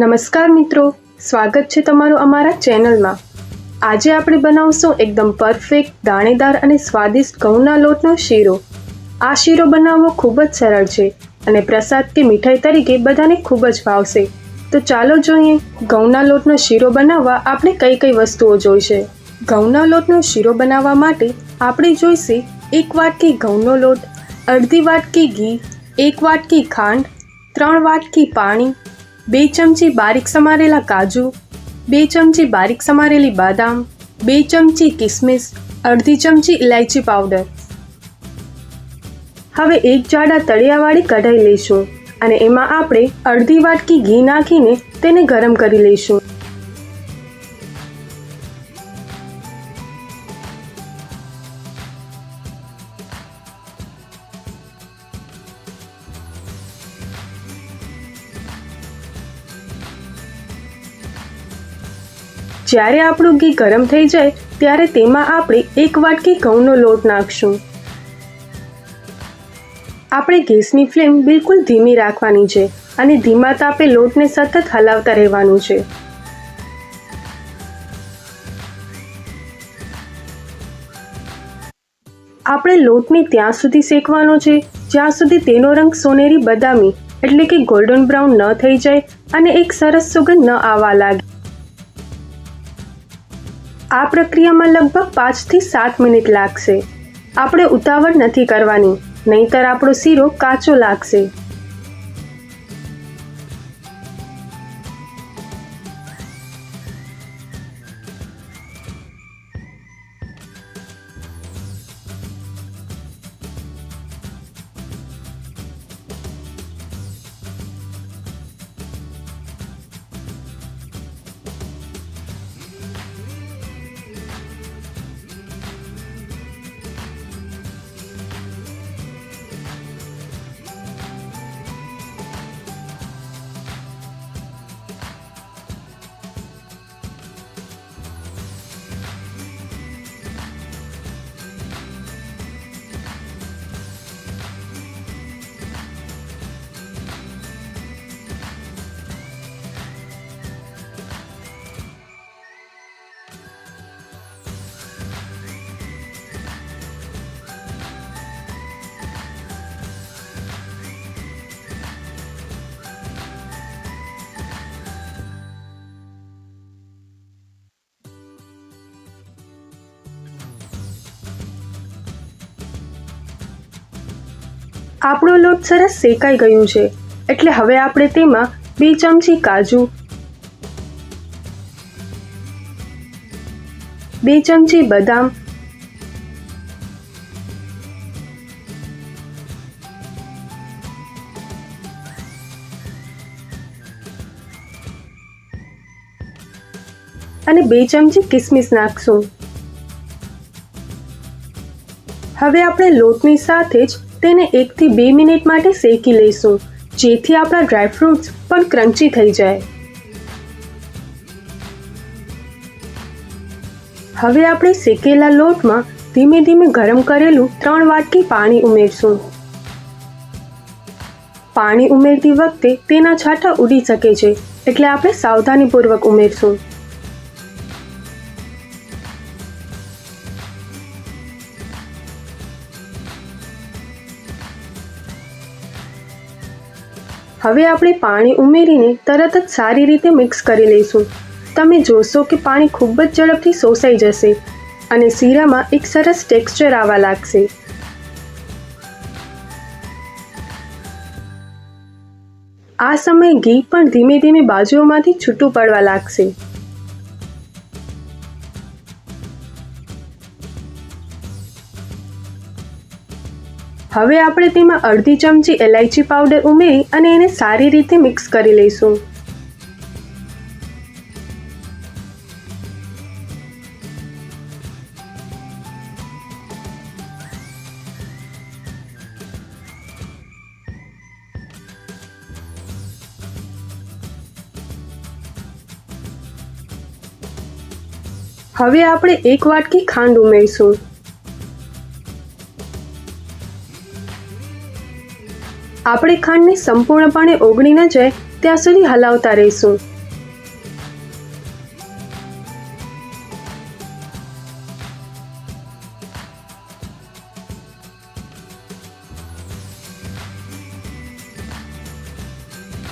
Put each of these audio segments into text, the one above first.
નમસ્કાર મિત્રો. સ્વાગત છે તમારું અમારા ચેનલમાં. આજે આપણે બનાવશું એકદમ પરફેક્ટ દાણેદાર અને સ્વાદિષ્ટ ઘઉંના લોટનો શીરો. આ શીરો બનાવવો ખૂબ જ સરળ છે અને પ્રસાદ કે મીઠાઈ તરીકે બધાને ખૂબ જ ભાવશે. તો ચાલો જોઈએ, ઘઉંના લોટનો શીરો બનાવવા આપણે કઈ કઈ વસ્તુઓ જોઈશે. ઘઉંના લોટનો શીરો બનાવવા માટે આપણે જોઈશે, એક વાટકી ઘઉંનો લોટ, અડધી વાટકી ઘી, એક વાટકી ખાંડ, ત્રણ વાટકી પાણી બે ચમચી બારીક સમારેલા કાજુ, બે ચમચી બારીક સમારેલી બાદામ, બે ચમચી કિસમિસ, અડધી ચમચી ઇલાયચી પાવડર. હવે એક જાડા તળિયાવાળી કઢાઈ લઈશું અને એમાં આપણે અડધી વાટકી ઘી નાખીને તેને ગરમ કરી લઈશું. જ્યારે આપણું ઘી ગરમ થઈ જાય, ત્યારે તેમાં આપણે એક વાટકી ઘઉંનો લોટ નાખશું. આપણે ગેસની ફ્લેમ બિલકુલ ધીમી રાખવાની છે અને ધીમા તાપે લોટને સતત હલાવતા રહેવાનું છે. આપણે લોટને ત્યાં સુધી શેકવાનો છે, જ્યાં સુધી તેનો રંગ સોનેરી બદામી, એટલે કે ગોલ્ડન બ્રાઉન ન થઈ જાય અને એક સરસ સુગંધ ન આવવા લાગે. આ પ્રક્રિયામાં લગભગ પાંચથી સાત મિનિટ લાગશે. આપણે ઉતાવળ નથી કરવાની, નહીતર આપણો શીરો કાચો લાગશે. આપણો લોટ સરસ શેકાઈ ગયું છે. એટલે હવે આપણે તેમાં બે ચમચી કાજુ, બે ચમચી બદામ, અને બે ચમચી કિસમિસ નાખશું. હવે આપણે લોટની સાથે જ તેને એકથી બે મિનિટ માટે શેકી લઈશું, જેથી આપણા ડ્રાયફ્રૂટ્સ પણ ક્રન્ચી થઈ જાય. હવે આપણે શેકેલા લોટમાં ધીમે ધીમે ગરમ કરેલું ત્રણ વાટકી પાણી ઉમેરશું. પાણી ઉમેરતી વખતે તેના છાંટા ઉડી શકે છે, એટલે આપણે સાવધાનીપૂર્વક ઉમેરશું. હવે આપણે પાણી ઉમેરીને તરત જ સારી રીતે મિક્સ કરી લઈશું. તમે જોશો કે પાણી ખૂબ જ ઝડપથી શોષાઈ જશે અને શીરામાં એક સરસ ટેક્સચર આવવા લાગશે. આ સમયે ઘી પણ ધીમે ધીમે બાજુઓમાંથી છૂટું પડવા લાગશે. હવે આપણે તેમાં અડધી ચમચી એલાયચી પાવડર ઉમેરી અને એને સારી રીતે મિક્સ કરી લઈશું. હવે આપણે એક વાટકી ખાંડ ઉમેરીશું. આપણે ખાંડને સંપૂર્ણપણે ઓગળી ન જાય, ત્યાં સુધી હલાવતા રહીશું.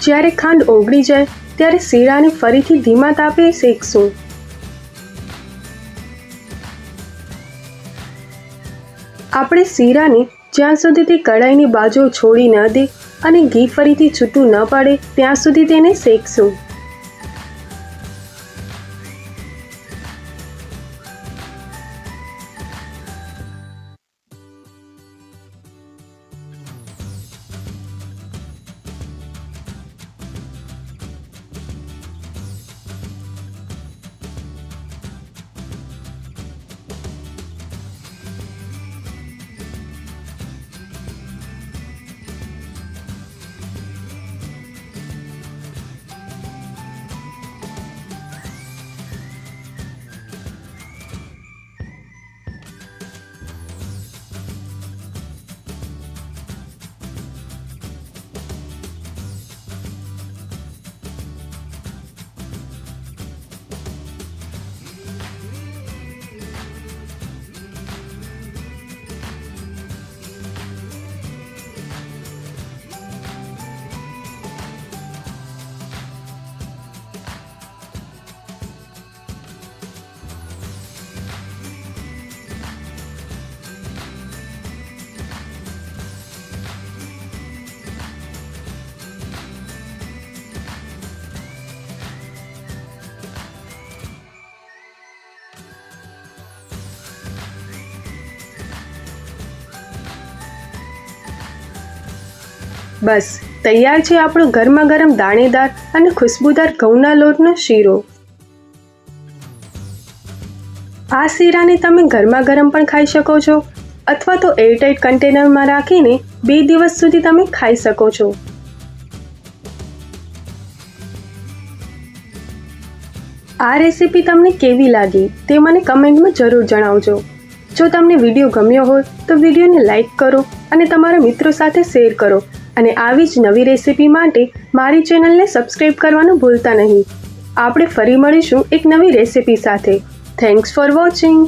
જ્યારે ખાંડ ઓગળી જાય, ત્યારે શીરાને ફરીથી ધીમા તાપે શેકશું. આપણે શીરાને જ્યાં સુધી તે કઢાઈની બાજુ છોડી ન દે અને ઘી ફરીથી છૂટું ન પડે, ત્યાં સુધી તેને શેકશું. બસ, તૈયાર છે આપણો ગરમા ગરમ દાણેદાર અને ખુશ્બુદાર ઘઉંના લોટનો શીરો. આ શીરાને તમે ગરમા ગરમ પણ ખાઈ શકો છો, અથવા તો એરટાઇટ કન્ટેનરમાં રાખીને બે દિવસ સુધી તમે ખાઈ શકો છો. આ રેસીપી તમને કેવી લાગી તે મને કમેન્ટમાં જરૂર જણાવજો. જો તમને વીડિયો ગમ્યો હોય તો વિડીયોને લાઈક કરો અને તમારા મિત્રો સાથે શેર કરો અને આવી જ નવી રેસીપી માટે મારી ચેનલને સબસ્ક્રાઈબ કરવાનું ભૂલતા નહીં. આપણે ફરી મળીશું એક નવી રેસીપી સાથે. Thanks for watching